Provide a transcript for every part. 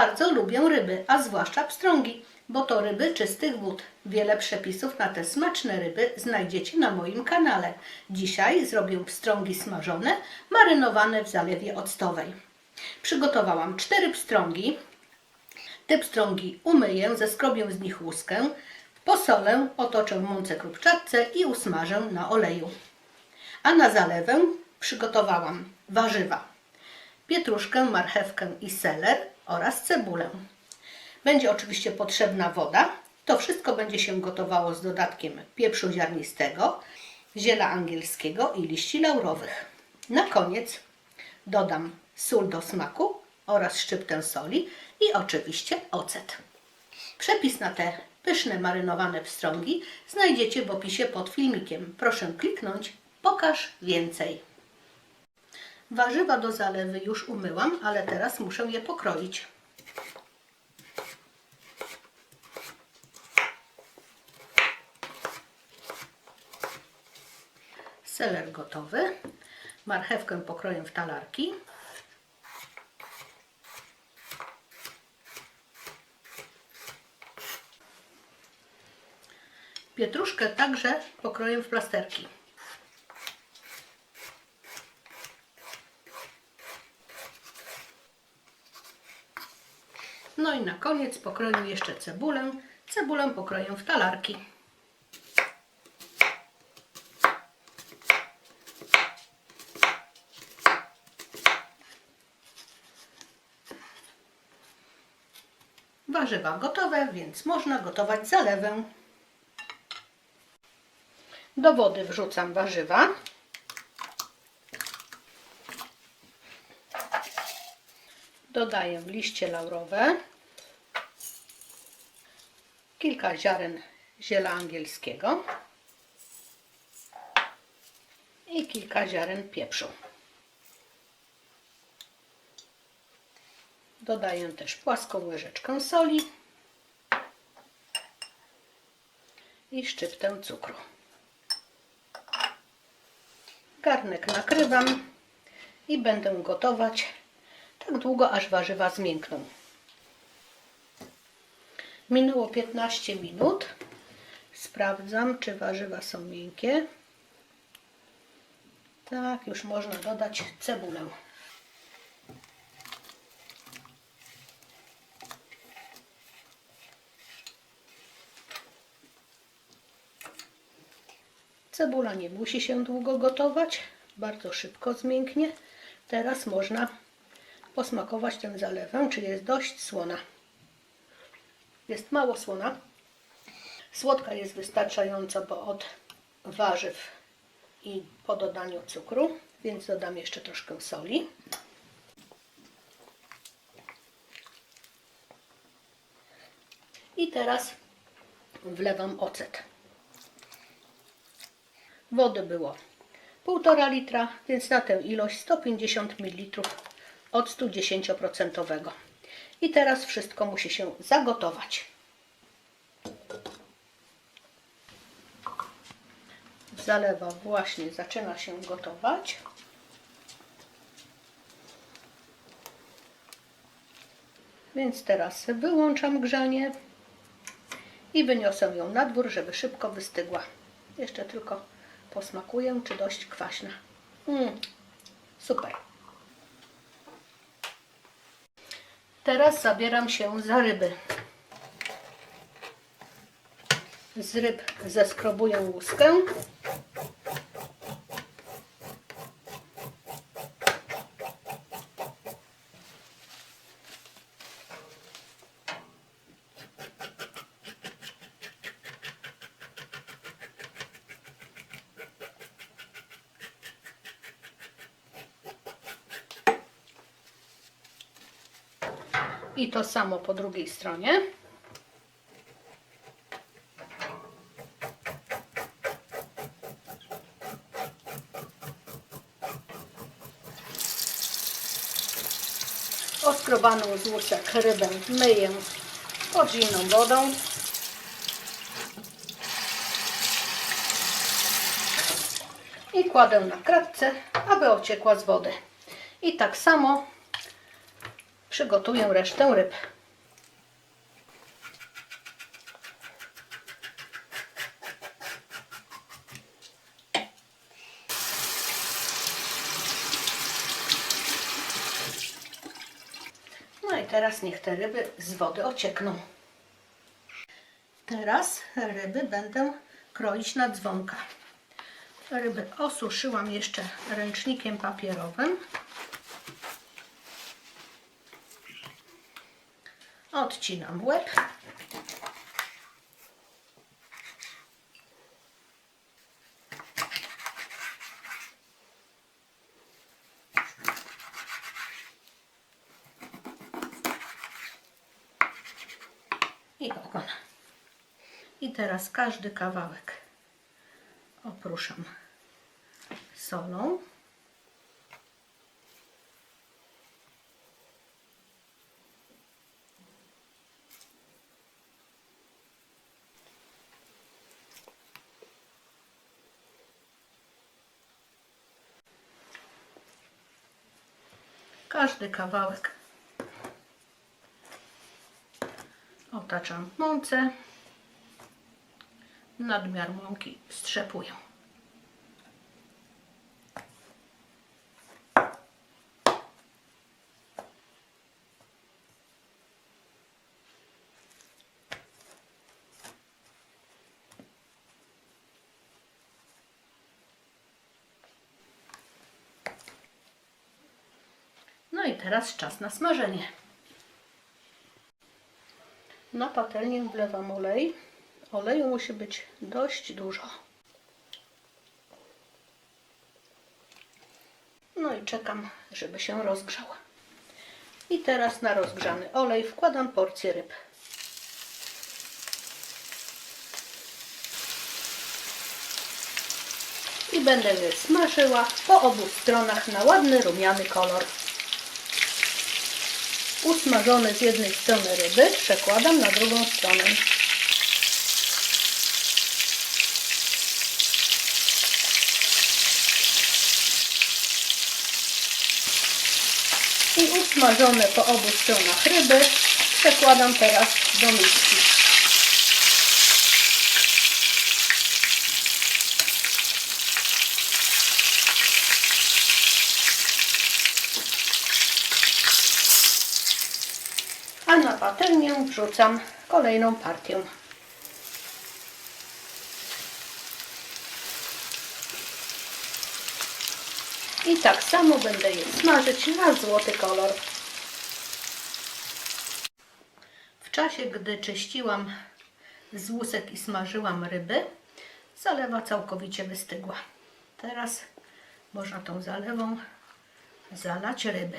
Bardzo lubię ryby, a zwłaszcza pstrągi, bo to ryby czystych wód. Wiele przepisów na te smaczne ryby znajdziecie na moim kanale. Dzisiaj zrobię pstrągi smażone, marynowane w zalewie octowej. Przygotowałam cztery pstrągi. Te pstrągi umyję, zeskrobię z nich łuskę, posolę, otoczę w mące krupczatce i usmażę na oleju. A na zalewę przygotowałam warzywa. Pietruszkę, marchewkę i seler oraz cebulę. Będzie oczywiście potrzebna woda. To wszystko będzie się gotowało z dodatkiem pieprzu ziarnistego, ziela angielskiego i liści laurowych. Na koniec dodam sól do smaku oraz szczyptę soli i oczywiście ocet. Przepis na te pyszne marynowane pstrągi znajdziecie w opisie pod filmikiem. Proszę kliknąć Pokaż więcej. Warzywa do zalewy już umyłam, ale teraz muszę je pokroić. Seler gotowy. Marchewkę pokroję w talarki. Pietruszkę także pokroję w plasterki. No i na koniec pokroję jeszcze cebulę. Cebulę pokroję w talarki. Warzywa gotowe, więc można gotować zalewę. Do wody wrzucam warzywa. Dodaję liście laurowe, kilka ziaren ziela angielskiego i kilka ziaren pieprzu. Dodaję też płaską łyżeczkę soli i szczyptę cukru. Garnek nakrywam i będę gotować tak długo, aż warzywa zmiękną. Minęło 15 minut. Sprawdzam, czy warzywa są miękkie. Tak, już można dodać cebulę. Cebula nie musi się długo gotować, bardzo szybko zmięknie. Teraz można posmakować tym zalewem, czy jest dość słona. Jest mało słona. Słodka jest wystarczająco, bo od warzyw i po dodaniu cukru, więc dodam jeszcze troszkę soli. I teraz wlewam ocet. Wody było 1,5 litra, więc na tę ilość 150 ml octu 10%. I teraz wszystko musi się zagotować. Zalewa właśnie zaczyna się gotować. Więc teraz wyłączam grzanie i wyniosę ją na dwór, żeby szybko wystygła. Jeszcze tylko posmakuję, czy dość kwaśna. Mm, super. Teraz zabieram się za ryby. Z ryb zeskrobuję łuskę. I to samo po drugiej stronie. Oskrobaną z rybę myję pod zimną wodą. I kładę na kratce, aby ociekła z wody. I tak samo przygotuję resztę ryb. No i teraz niech te ryby z wody ociekną. Teraz ryby będę kroić na dzwonka. Ryby osuszyłam jeszcze ręcznikiem papierowym. Odcinam łeb. I ogon. I teraz każdy kawałek opruszam solą. Każdy kawałek otaczam mące. Nadmiar mąki strzepuję. I teraz czas na smażenie. Na patelnię wlewam olej. Oleju musi być dość dużo. No i czekam, żeby się rozgrzała. I teraz na rozgrzany olej wkładam porcję ryb. I będę je smażyła po obu stronach na ładny rumiany kolor. Usmażone z jednej strony ryby przekładam na drugą stronę. I usmażone po obu stronach ryby przekładam teraz do miski. A na patelnię wrzucam kolejną partię. I tak samo będę je smażyć na złoty kolor. W czasie, gdy czyściłam z łusek i smażyłam ryby, zalewa całkowicie wystygła. Teraz można tą zalewą zalać ryby.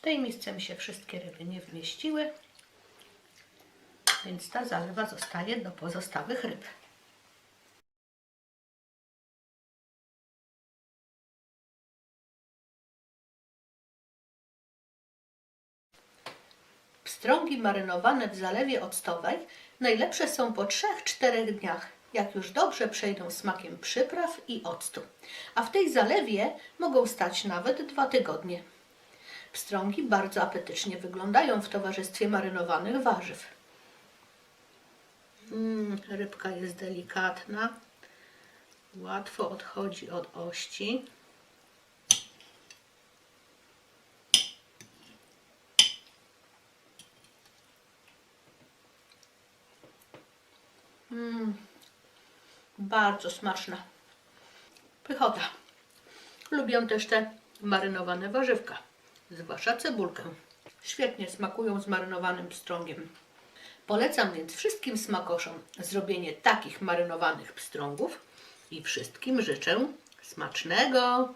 W tej misce mi się wszystkie ryby nie wmieściły, więc ta zalewa zostaje do pozostałych ryb. Pstrągi marynowane w zalewie octowej najlepsze są po 3-4 dniach, jak już dobrze przejdą smakiem przypraw i octu. A w tej zalewie mogą stać nawet dwa tygodnie. Pstrągi bardzo apetycznie wyglądają w towarzystwie marynowanych warzyw. Mm, rybka jest delikatna, łatwo odchodzi od ości. Mm, bardzo smaczna. Pychota. Lubię też te marynowane warzywka, zwłaszcza cebulkę. Świetnie smakują z marynowanym pstrągiem. Polecam więc wszystkim smakoszom zrobienie takich marynowanych pstrągów i wszystkim życzę smacznego.